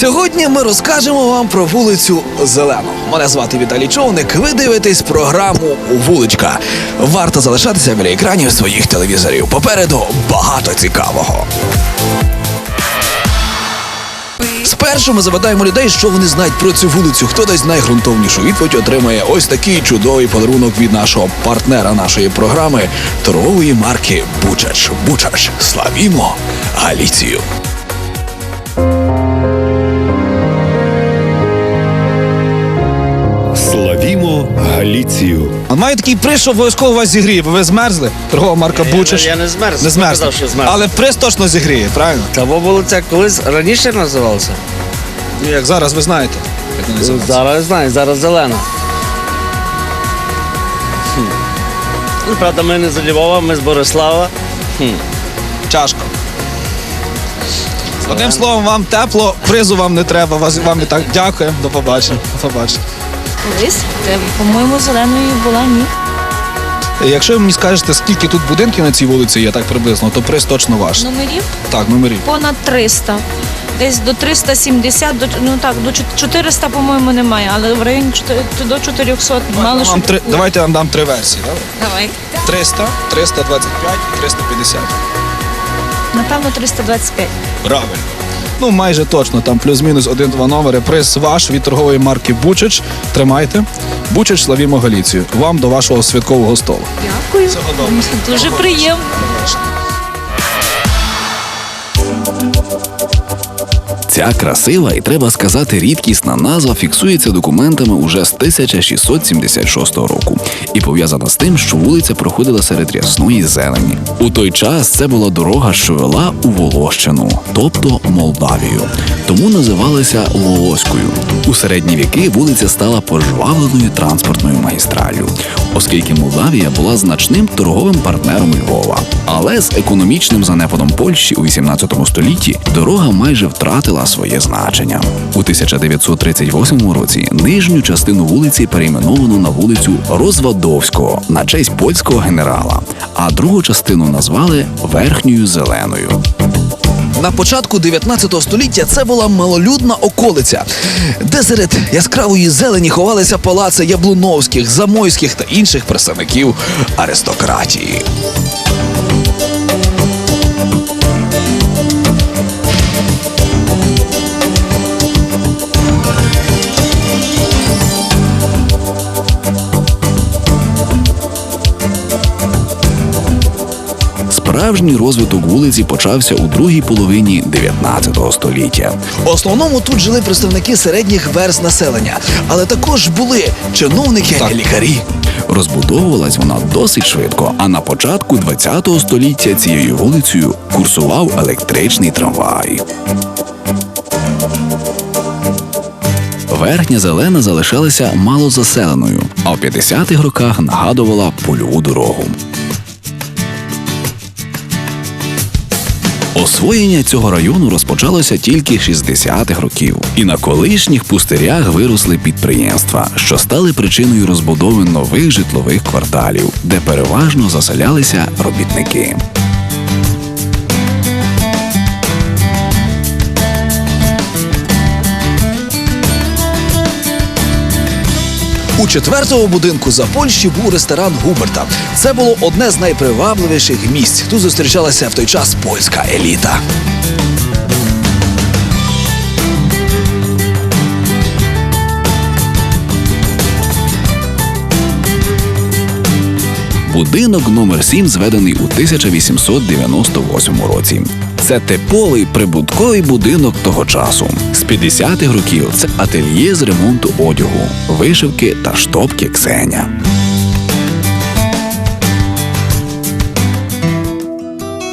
Сьогодні ми розкажемо вам про вулицю Зелену. Мене звати Віталій Човник. Ви дивитесь програму Вуличка. Варто залишатися біля екранів своїх телевізорів. Попереду багато цікавого. Спершу ми запитаємо людей, що вони знають про цю вулицю. Хто дасть найґрунтовнішу відповідь, отримає ось такий чудовий подарунок від нашого партнера нашої програми торгової марки Бучач. Бучач. Славімо Галіцію. Галіцію. А маю такий приз, що обов'язково вас зігріє, бо ви змерзли. Торгова марка Я Бучиш. я не змерз. Не змерз. казав, що змерз. Але приз точно зігріє, правильно? Та бо вулиця колись раніше називалася. Ну, Як зараз ви знаєте. Як вона називається. Зараз я знаю, зараз зелена. Хм. Ну, правда, ми не з Львова, ми з Борислава. Хм. Тяжко. Одним словом, вам тепло, призу вам не треба. Вас, вам і так дякую. До побачення. До побачення. Колись, по-моєму, зеленою була ні. Якщо ви мені скажете, скільки тут будинків на цій вулиці є так приблизно, то приз точно ваш. Номерів Так, номерів. понад 300. Десь до 370, до, ну так, до 400, по-моєму, немає, але в районі чотири- до 400 мало Вам що. три, давайте я вам дам три версії. Добре? Давай. 300, 325 і 350. Напевно, 325. Правильно. Ну, майже точно, там плюс-мінус один-два номери. Приз ваш від торгової марки Бучич. Тримайте. Бучич славімо Галіцію. Вам до вашого святкового столу. Дякую. Всього доброго. Дуже приємно. Ця красива і треба сказати рідкісна назва фіксується документами уже з 1676 року і пов'язана з тим, що вулиця проходила серед рясної зелені. У той час це була дорога, що вела у Волощину, тобто Молдавію. Тому називалася Волоською. У середні віки вулиця стала пожвавленою транспортною магістраллю, оскільки Молдавія була значним торговим партнером Львова. Але з економічним занепадом Польщі у 18 столітті дорога майже втратила своє значення. У 1938 році нижню частину вулиці перейменовано на вулицю Розвадовського на честь польського генерала, а другу частину назвали Верхньою Зеленою. На початку 19 століття це була малолюдна околиця, де серед яскравої зелені ховалися палаци Яблуновських, Замойських та інших представників аристократії. Справжній розвиток вулиці почався у другій половині 19 століття. В основному тут жили представники середніх верст населення, але також були чиновники, лікарі. Розбудовувалась вона досить швидко, а на початку 20 століття цією вулицею курсував електричний трамвай. Верхня зелена залишалася малозаселеною, а в 50-х роках нагадувала польову дорогу. Освоєння цього району розпочалося тільки 60-х років, і на колишніх пустирях виросли підприємства, що стали причиною розбудови нових житлових кварталів, де переважно заселялися робітники. У четвертому будинку за Польщі був ресторан Губерта. Це було одне з найпривабливіших місць. Тут зустрічалася в той час польська еліта. Будинок номер 7 зведений у 1898 році. Це типовий прибутковий будинок того часу. З 50-х років це ательє з ремонту одягу, вишивки та штопки Ксеня.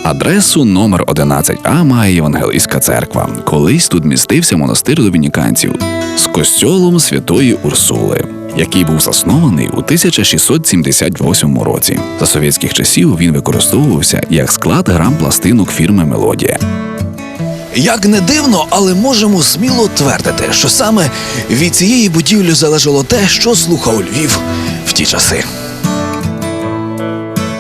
Адресу номер 11А має Євангелійська церква. Колись тут містився монастир домініканців з костьолом святої Урсули. Який був заснований у 1678 році. За совєтських часів він використовувався як склад грам пластинок фірми Мелодія. Як не дивно, але можемо сміло твердити, що саме від цієї будівлі залежало те, що слухав Львів в ті часи.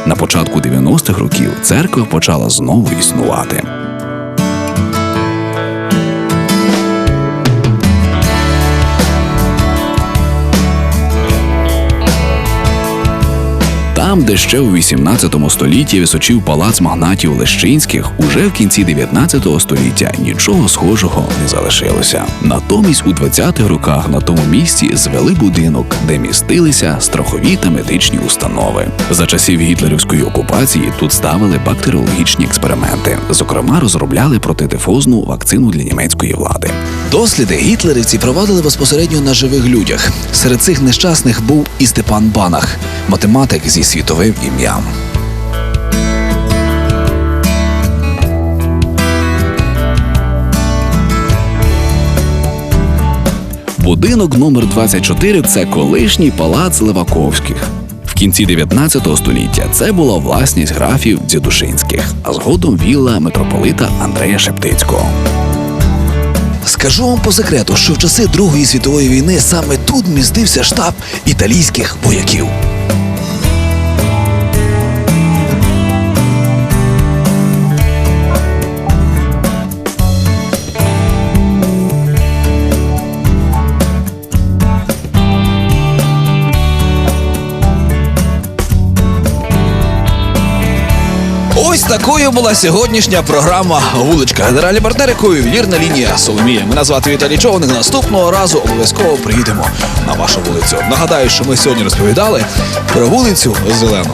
На початку 90-х років церква почала знову існувати. Там, де ще у 18 столітті височив палац магнатів Лещинських, уже в кінці 19 століття нічого схожого не залишилося. Натомість у 20-х роках на тому місці звели будинок, де містилися страхові та медичні установи. За часів гітлерівської окупації тут ставили бактеріологічні експерименти. Зокрема, розробляли протитифозну вакцину для німецької влади. Досліди гітлерівці провадили безпосередньо на живих людях. Серед цих нещасних був і Степан Банах, математик зі світовим ім'ям. Будинок номер 24 – це колишній палац Леваковських. В кінці 19 століття це була власність графів Дзідушинських, а згодом вілла митрополита Андрея Шептицького. Скажу вам по секрету, що в часи Другої світової війни саме тут містився штаб італійських вояків. Такою була сьогоднішня програма Вуличка. Генеральний партнер, якою вірна лінія Соломія. Мене звати Віталій Човник. Наступного разу обов'язково приїдемо на вашу вулицю. Нагадаю, що ми сьогодні розповідали про вулицю Зелену,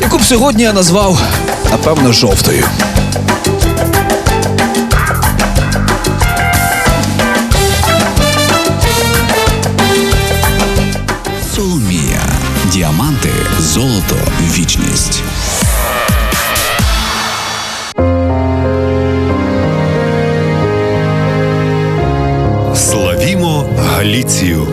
яку б сьогодні я назвав, напевно, жовтою. Соломія. Діаманти, золото, Славімо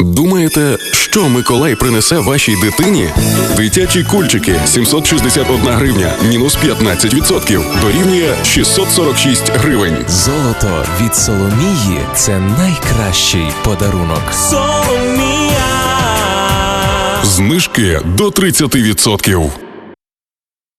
Думаєте, що Миколай принесе вашій дитині? Дитячі кульчики 761 гривня, мінус 15%, дорівнює 646 гривень. Золото від Соломії це найкращий подарунок. Соломія! Знижки до 30%.